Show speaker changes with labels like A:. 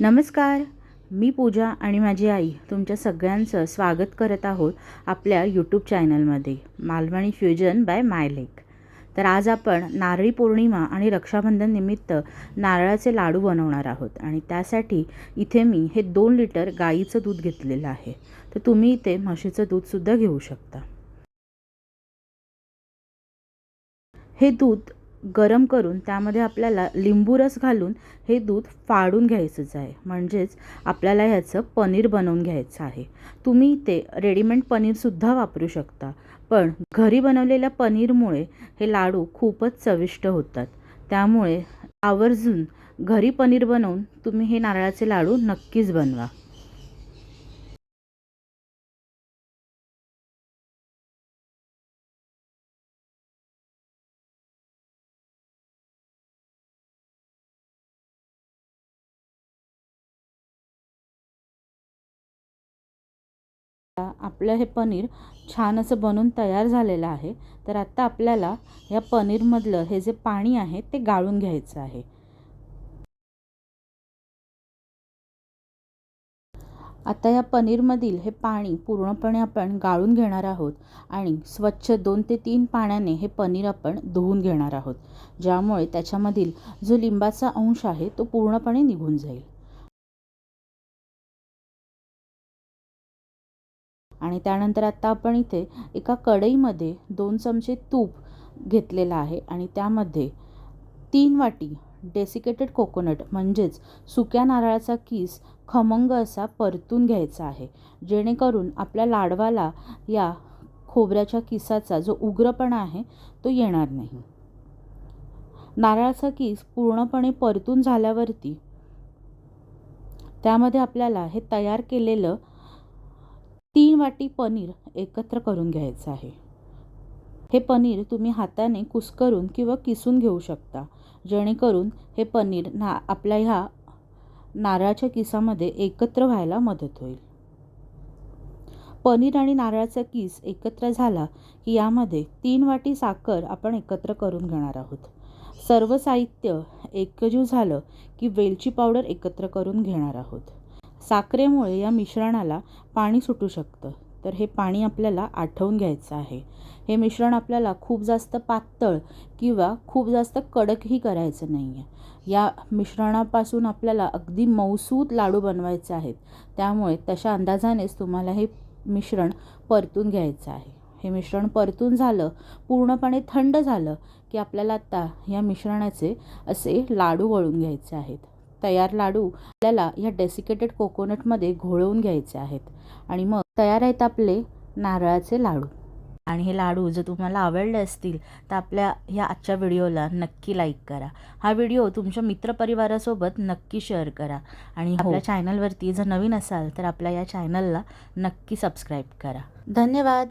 A: नमस्कार मी पूजा आणि माझी आई तुमच्या सगळ्यांचं स्वागत करत आहोत आपल्या यूट्यूब चॅनलमध्ये मालवणी फ्युजन बाय माय लेक तर आज आपण नारळी पौर्णिमा आणि रक्षाबंधन निमित्त नारळाचे लाडू बनवणार आहोत आणि त्यासाठी इथे मी हे दोन लिटर गाईचं दूध घेतलेलं आहे. तर तुम्ही इथे म्हशीचं दूधसुद्धा घेऊ शकता. हे दूध गरम करून त्यामध्ये आपल्याला लिंबू रस घालून हे दूध फाडून घ्यायचंच आहे. म्हणजेच आपल्याला ह्याचं पनीर बनवून घ्यायचं आहे. तुम्ही ते रेडीमेड पनीरसुद्धा वापरू शकता. पण घरी बनवलेल्या पनीरमुळे हे लाडू खूपच चविष्ट होतात. त्यामुळे आवर्जून घरी पनीर बनवून तुम्ही हे नारळाचे लाडू नक्कीच बनवा. आपलं हे पनीर छान असं बनून तयार झालेलं आहे. तर आत्ता आपल्याला या पनीरमधलं हे जे पाणी आहे ते गाळून घ्यायचं आहे. आता या पनीरमधील हे पाणी पूर्णपणे आपण गाळून घेणार आहोत आणि स्वच्छ दोन ते तीन पाण्याने हे पनीर आपण धुवून घेणार आहोत. ज्यामुळे त्याच्यामधील जो लिंबाचा अंश आहे तो पूर्णपणे निघून जाईल. आणि त्यानंतर आता आपण इथे एका कढईमध्ये दोन चमचे तूप घेतलेलं आहे आणि त्यामध्ये तीन वाटी डेसिकेटेड कोकोनट म्हणजेच सुक्या नारळाचा कीस खमंग असा परतून घ्यायचा आहे. जेणेकरून आपल्या लाडवाला या खोबऱ्याच्या किसाचा जो उग्रपणा आहे तो येणार नाही. नारळाचा किस पूर्णपणे परतून झाल्यावरती त्यामध्ये आपल्याला हे तयार केलेलं तीन वाटी पनीर एकत्र करून घ्यायचं आहे. हे पनीर तुम्ही हाताने कुस्करून किंवा किसून घेऊ शकता. जेणेकरून हे पनीर ना आपल्या ह्या नारळाच्या किसामध्ये एकत्र व्हायला मदत होईल. पनीर आणि नारळाचा किस एकत्र झाला की यामध्ये तीन वाटी साखर आपण एकत्र करून घेणार आहोत. सर्व साहित्य एकजीव झालं की वेलची पावडर एकत्र करून घेणार आहोत. साखरेमुळे या मिश्रणाला पाणी सुटू शकतं. तर हे पाणी आपल्याला आठवून घ्यायचं आहे. हे मिश्रण आपल्याला खूप जास्त पातळ किंवा खूप जास्त कडकही करायचं नाही आहे या मिश्रणापासून आपल्याला अगदी मऊसूत लाडू बनवायचे आहेत. त्यामुळे तशा अंदाजानेच तुम्हाला हे मिश्रण परतून घ्यायचं आहे. हे मिश्रण परतून झालं पूर्णपणे थंड झालं की आपल्याला आता या मिश्रणाचे असे लाडू वळून घ्यायचे आहेत. तयार लाडू आपल्याला या डेसिकेटेड कोकोनटमध्ये घोळवून घ्यायचे आहेत. आणि मग तयार आहेत आपले नारळाचे लाडू. आणि हे लाडू जर तुम्हाला आवडले असतील तर आपल्या ह्या आजच्या व्हिडिओला नक्की लाईक करा. हा व्हिडिओ तुमच्या मित्रपरिवारासोबत नक्की शेअर करा. आणि आपल्या चॅनलवरती जर नवीन असाल तर आपल्या या चॅनलला नक्की सबस्क्राईब करा. धन्यवाद.